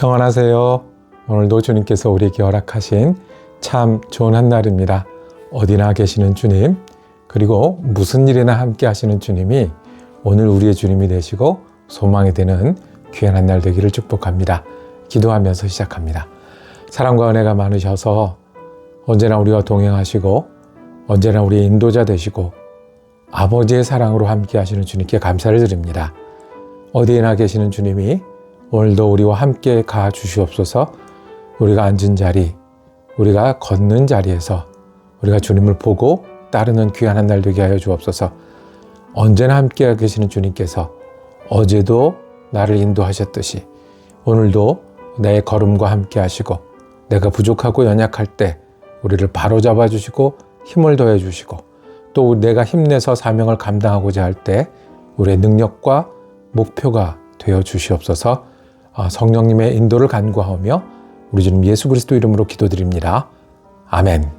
평안하세요. 오늘도 주님께서 우리에게 허락하신 참 좋은 한 날입니다. 어디나 계시는 주님, 그리고 무슨 일이나 함께 하시는 주님이 오늘 우리의 주님이 되시고 소망이 되는 귀한 한 날 되기를 축복합니다. 기도하면서 시작합니다. 사랑과 은혜가 많으셔서 언제나 우리와 동행하시고 언제나 우리의 인도자 되시고 아버지의 사랑으로 함께 하시는 주님께 감사를 드립니다. 어디에나 계시는 주님이 오늘도 우리와 함께 가 주시옵소서. 우리가 앉은 자리, 우리가 걷는 자리에서 우리가 주님을 보고 따르는 귀한 한 날 되게 하여 주옵소서. 언제나 함께 계시는 주님께서 어제도 나를 인도하셨듯이 오늘도 내 걸음과 함께 하시고 내가 부족하고 연약할 때 우리를 바로잡아 주시고 힘을 더해 주시고 또 내가 힘내서 사명을 감당하고자 할 때 우리의 능력과 목표가 되어 주시옵소서. 아, 성령님의 인도를 간구하며 우리 주님 예수 그리스도 이름으로 기도드립니다. 아멘.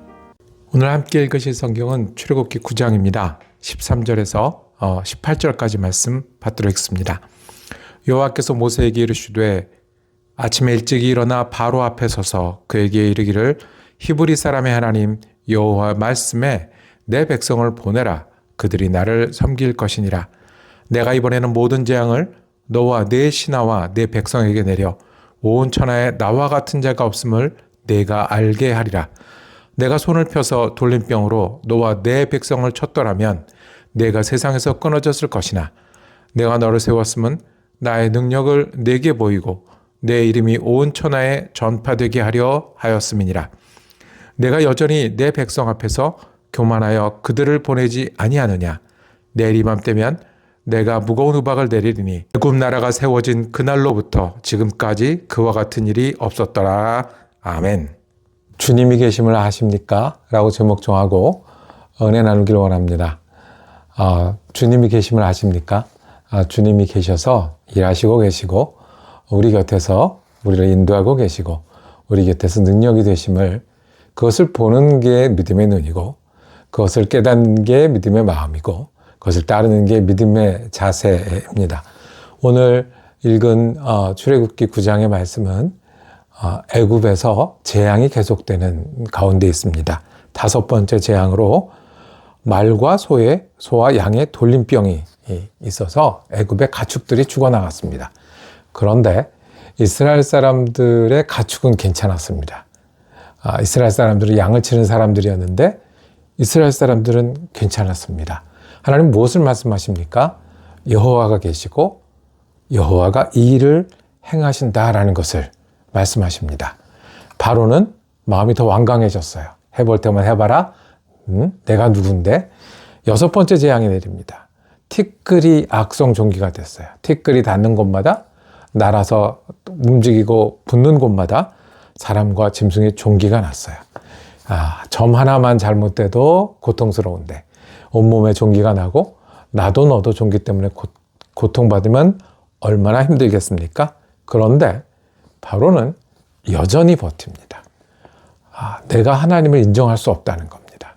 오늘 함께 읽으실 성경은 출애굽기 9장입니다. 13절에서 18절까지 말씀 받도록 하겠습니다. 여호와께서 모세에게 이르시되 아침에 일찍 일어나 바로 앞에 서서 그에게 이르기를 히브리 사람의 하나님 여호와 말씀에 내 백성을 보내라 그들이 나를 섬길 것이니라 내가 이번에는 모든 재앙을 너와 내 신하와 내 백성에게 내려 온 천하에 나와 같은 자가 없음을 내가 알게 하리라 내가 손을 펴서 돌림병으로 너와 내 백성을 쳤더라면 내가 세상에서 끊어졌을 것이나 내가 너를 세웠음은 나의 능력을 내게 보이고 내 이름이 온 천하에 전파되게 하려 하였음이니라. 내가 여전히 내 백성 앞에서 교만하여 그들을 보내지 아니하느냐. 내일 이맘때면 내가 무거운 우박을 내리리니 애굽 나라가 세워진 그날로부터 지금까지 그와 같은 일이 없었더라. 아멘. 주님이 계심을 아십니까? 라고 제목 정하고 은혜 나누기를 원합니다. 아, 주님이 계심을 아십니까? 아, 주님이 계셔서 일하시고 계시고 우리 곁에서 우리를 인도하고 계시고 우리 곁에서 능력이 되심을 그것을 보는 게 믿음의 눈이고 그것을 깨닫는 게 믿음의 마음이고 그것을 따르는 게 믿음의 자세입니다. 오늘 읽은 어, 출애굽기 9장의 말씀은 어, 애굽에서 재앙이 계속되는 가운데 있습니다. 다섯 번째 재앙으로 말과 소의 소와 양의 돌림병이 있어서 애굽의 가축들이 죽어나갔습니다. 그런데 이스라엘 사람들의 가축은 괜찮았습니다. 아, 이스라엘 사람들은 양을 치는 사람들이었는데 이스라엘 사람들은 괜찮았습니다. 하나님 무엇을 말씀하십니까? 여호와가 계시고 여호와가 이 일을 행하신다라는 것을 말씀하십니다. 바로는 마음이 더 완강해졌어요. 해볼 때만 해봐라. 음, 내가 누군데? 여섯 번째 재앙이 내립니다. 티끌이 악성 종기가 됐어요. 티끌이 닿는 곳마다 날아서 움직이고 붙는 곳마다 사람과 짐승의 종기가 났어요. 아, 점 하나만 잘못돼도 고통스러운데 온몸에 종기가 나고 나도 너도 종기 때문에 고, 고통받으면 얼마나 힘들겠습니까? 그런데 바로는 여전히 버팁니다. 아, 내가 하나님을 인정할 수 없다는 겁니다.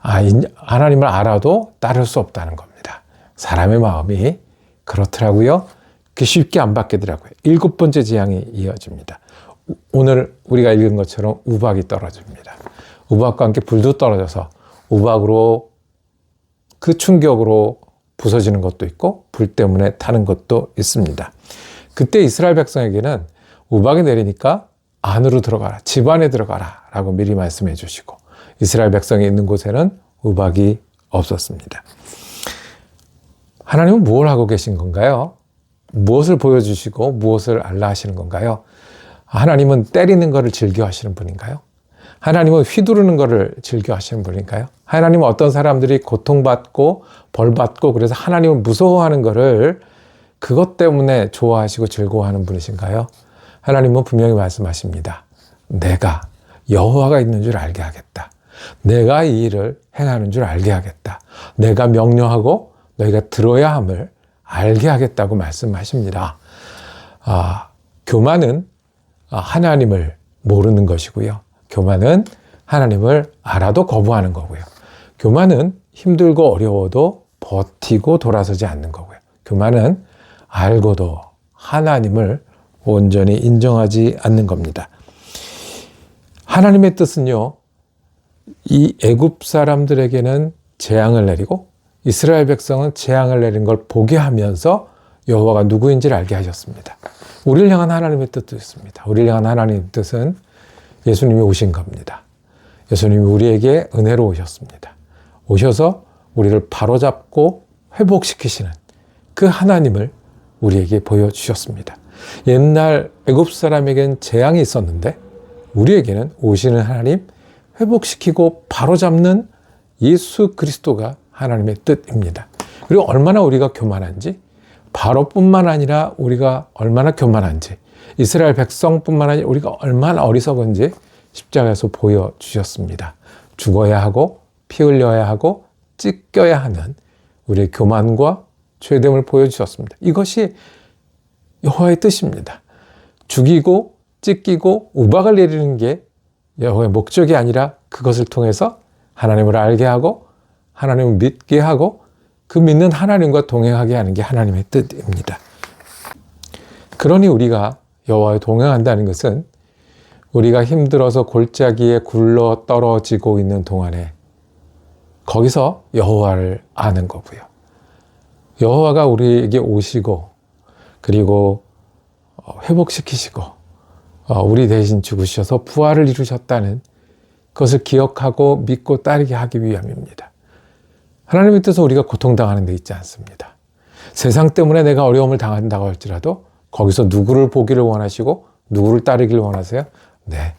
아, 인, 하나님을 알아도 따를 수 없다는 겁니다. 사람의 마음이 그렇더라고요. 그 쉽게 안 바뀌더라고요. 일곱 번째 재앙이 이어집니다. 오늘 우리가 읽은 것처럼 우박이 떨어집니다. 우박과 함께 불도 떨어져서 우박으로 그 충격으로 부서지는 것도 있고 불 때문에 타는 것도 있습니다. 그때 이스라엘 백성에게는 우박이 내리니까 안으로 들어가라, 집 안에 들어가라 라고 미리 말씀해 주시고 이스라엘 백성이 있는 곳에는 우박이 없었습니다. 하나님은 무엇을 하고 계신 건가요? 무엇을 보여주시고 무엇을 알라 하시는 건가요? 하나님은 때리는 것을 즐겨 하시는 분인가요? 하나님은 휘두르는 것을 즐겨 하시는 분인가요? 하나님은 어떤 사람들이 고통받고 벌받고 그래서 하나님을 무서워하는 것을 그것 때문에 좋아하시고 즐거워하는 분이신가요? 하나님은 분명히 말씀하십니다. 내가 여호와가 있는 줄 알게 하겠다. 내가 이 일을 행하는 줄 알게 하겠다. 내가 명령하고 너희가 들어야 함을 알게 하겠다고 말씀하십니다. 아, 교만은 하나님을 모르는 것이고요. 교만은 하나님을 알아도 거부하는 거고요. 교만은 힘들고 어려워도 버티고 돌아서지 않는 거고요. 교만은 알고도 하나님을 온전히 인정하지 않는 겁니다. 하나님의 뜻은요. 이 애굽 사람들에게는 재앙을 내리고 이스라엘 백성은 재앙을 내린 걸 보게 하면서 여호와가 누구인지를 알게 하셨습니다. 우리를 향한 하나님의 뜻도 있습니다. 우리를 향한 하나님의 뜻은 예수님이 오신 겁니다. 예수님이 우리에게 은혜로 오셨습니다. 오셔서 우리를 바로잡고 회복시키시는 그 하나님을 우리에게 보여주셨습니다. 옛날 애굽 사람에겐 재앙이 있었는데 우리에게는 오시는 하나님 회복시키고 바로잡는 예수 그리스도가 하나님의 뜻입니다. 그리고 얼마나 우리가 교만한지 바로뿐만 아니라 우리가 얼마나 교만한지 이스라엘 백성뿐만 아니라 우리가 얼마나 어리석은지 십자가에서 보여주셨습니다. 죽어야 하고 피 흘려야 하고 찢겨야 하는 우리의 교만과 죄됨을 보여주셨습니다. 이것이 여호와의 뜻입니다. 죽이고 찢기고 우박을 내리는 게 여호와의 목적이 아니라 그것을 통해서 하나님을 알게 하고 하나님을 믿게 하고 그 믿는 하나님과 동행하게 하는 게 하나님의 뜻입니다. 그러니 우리가 여호와와 동행한다는 것은 우리가 힘들어서 골짜기에 굴러 떨어지고 있는 동안에 거기서 여호와를 아는 거고요. 여호와가 우리에게 오시고 그리고 어, 회복시키시고 어, 우리 대신 죽으셔서 부활을 이루셨다는 그것을 기억하고 믿고 따르게 하기 위함입니다. 하나님의 뜻은 우리가 고통당하는 데 있지 않습니다. 세상 때문에 내가 어려움을 당한다고 할지라도 거기서 누구를 보기를 원하시고 누구를 따르기를 원하세요? 네.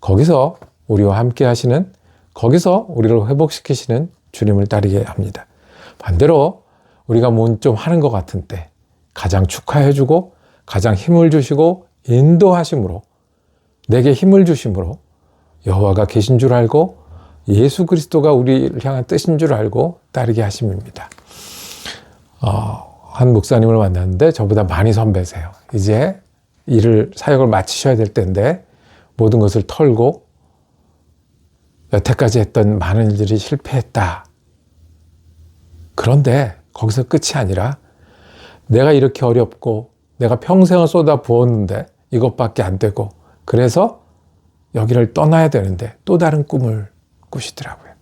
거기서 우리와 함께 하시는 거기서 우리를 회복시키시는 주님을 따르게 합니다. 반대로 우리가 뭔 좀 하는 것 같은 때 가장 축하해 주고 가장 힘을 주시고 인도하심으로 내게 힘을 주심으로 여호와가 계신 줄 알고 예수 그리스도가 우리를 향한 뜻인 줄 알고 따르게 하심입니다. 어, 한 목사님을 만났는데 저보다 많이 선배세요. 이제 일을 사역을 마치셔야 될 때인데 모든 것을 털고 여태까지 했던 많은 일들이 실패했다. 그런데 거기서 끝이 아니라 내가 이렇게 어렵고 내가 평생을 쏟아 부었는데 이것밖에 안 되고 그래서 여기를 떠나야 되는데 또 다른 꿈을 꾸시더라고요.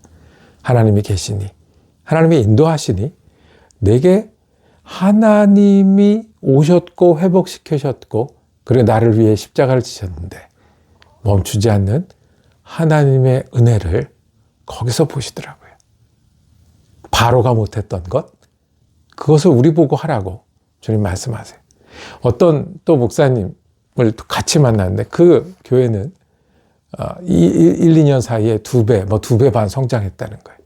하나님이 계시니 하나님이 인도하시니 내게 하나님이 오셨고 회복시키셨고 그리고 나를 위해 십자가를 지셨는데 멈추지 않는 하나님의 은혜를 거기서 보시더라고요. 바로가 못했던 것, 그것을 우리 보고 하라고 주님 말씀하세요. 어떤 또 목사님을 같이 만났는데 그 교회는 1, 2년 사이에 두 배, 뭐 두 배 반 성장했다는 거예요.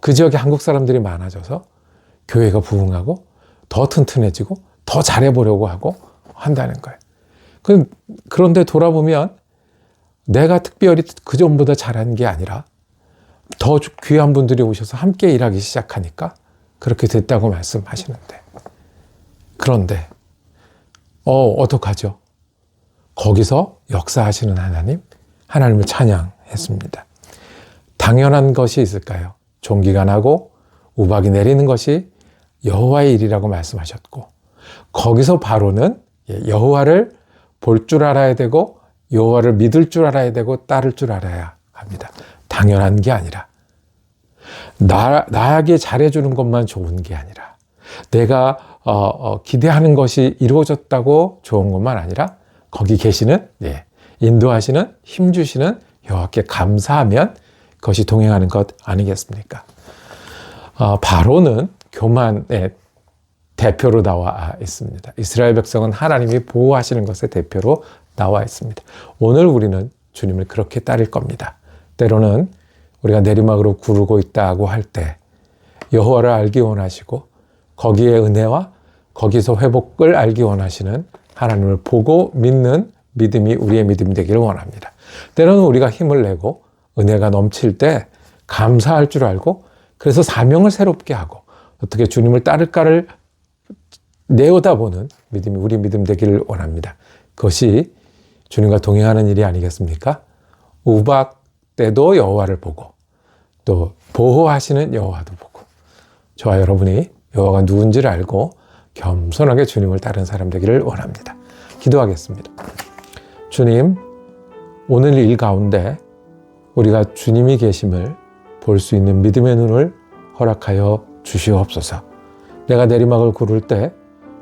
그 지역에 한국 사람들이 많아져서 교회가 부흥하고 더 튼튼해지고 더 잘해보려고 하고 한다는 거예요. 그런데 돌아보면 내가 특별히 그 전보다 잘한 게 아니라 더 귀한 분들이 오셔서 함께 일하기 시작하니까 그렇게 됐다고 말씀하시는데 그런데 어 어떡하죠? 거기서 역사하시는 하나님 하나님을 찬양했습니다. 당연한 것이 있을까요? 종기가 나고 우박이 내리는 것이 여호와의 일이라고 말씀하셨고 거기서 바로는 여호와를 볼 줄 알아야 되고 여호와를 믿을 줄 알아야 되고 따를 줄 알아야 합니다. 당연한 게 아니라 나, 나에게 잘해주는 것만 좋은 게 아니라 내가 어, 어, 기대하는 것이 이루어졌다고 좋은 것만 아니라 거기 계시는 예, 인도하시는 힘 주시는 여호와께 감사하면 그것이 동행하는 것 아니겠습니까? 어, 바로는 교만의 대표로 나와 있습니다. 이스라엘 백성은 하나님이 보호하시는 것의 대표로 나와 있습니다. 오늘 우리는 주님을 그렇게 따를 겁니다. 때로는 우리가 내리막으로 구르고 있다고 할 때 여호와를 알기 원하시고 거기에 은혜와 거기서 회복을 알기 원하시는 하나님을 보고 믿는 믿음이 우리의 믿음이 되기를 원합니다. 때로는 우리가 힘을 내고 은혜가 넘칠 때 감사할 줄 알고 그래서 사명을 새롭게 하고 어떻게 주님을 따를까를 내어다보는 믿음이 우리 믿음 되기를 원합니다. 그것이 주님과 동행하는 일이 아니겠습니까? 우박 때도 여호와를 보고 또 보호하시는 여호와도 보고 저와 여러분이 여호와가 누군지를 알고 겸손하게 주님을 따른 사람 되기를 원합니다. 기도하겠습니다. 주님, 오늘 일 가운데 우리가 주님이 계심을 볼 수 있는 믿음의 눈을 허락하여 주시옵소서. 내가 내리막을 구를 때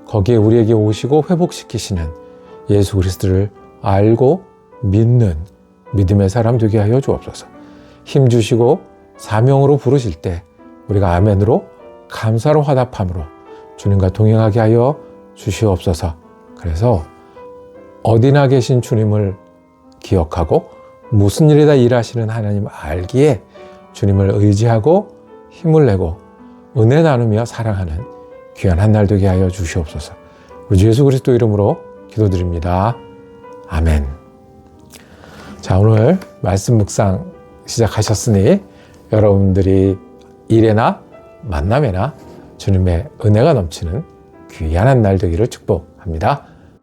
거기에 우리에게 오시고 회복시키시는 예수 그리스도를 알고 믿는 믿음의 사람 되게 하여 주옵소서. 힘 주시고 사명으로 부르실 때 우리가 아멘으로 감사로 화답함으로 주님과 동행하게 하여 주시옵소서. 그래서 어디나 계신 주님을 기억하고 무슨 일이다 일하시는 하나님 알기에 주님을 의지하고 힘을 내고 은혜 나누며 사랑하는 귀한 한 날 되게 하여 주시옵소서. 우리 주 예수 그리스도 이름으로 기도드립니다. 아멘. 자, 오늘 말씀 묵상 시작하셨으니 여러분들이 일에나 만남에나 주님의 은혜가 넘치는 귀한 한 날 되기를 축복합니다.